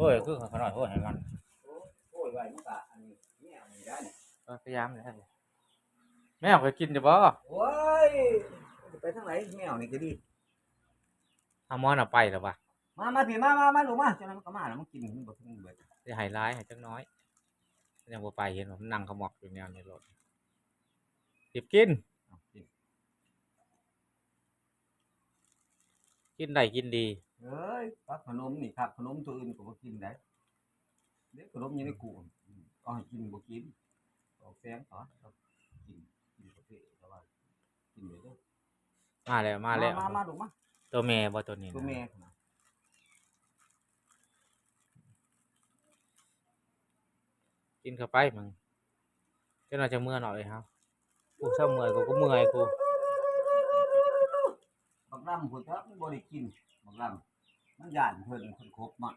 โอ้ยคือขนาดโอ้ยให้มันโอ้ยไว้มันก็อันนี้เนี่ยอันนี้ได้เนี่ยเออพยายามเลยแม่เอาไปกินจะบ่โอ้ยจะไปทางไหนแมวนี่ก็ดีหามอนเอาไปแล้ววะมามาพี่มามามาลงมาจังนั้นมันก็มาแล้วมันกินมันบ่ถึงเบิดจะให้ร้ายให้จักหน้อยยังบ่ไปเห็นว่ามันนั่งขมอกอยู่แนวในรถหยิบกินเอากินกินได้กินดี เอ้ยปักขนมนี่ครับขนมตัวอื่นก็บ่กินได้เด็กขนมอยู่ในกูก็ให้กินบ่กินออกแสงก่อนครับกินกินกาแฟแต่ว่ากินเลยเด้อมาแล้วมาแล้วมามาลงมาตัวแม่บ่ตัวนี้นะตัวแม่นะกินเข้าไปมึงเจ้าน่าจะเมื่อหน่อยครับกูเศร้าเมื่อยกูก็เมื่อยกูบัก ลำพุ่นครับมันบริกินบักลำมันหยานเพิ่นคนครบมาก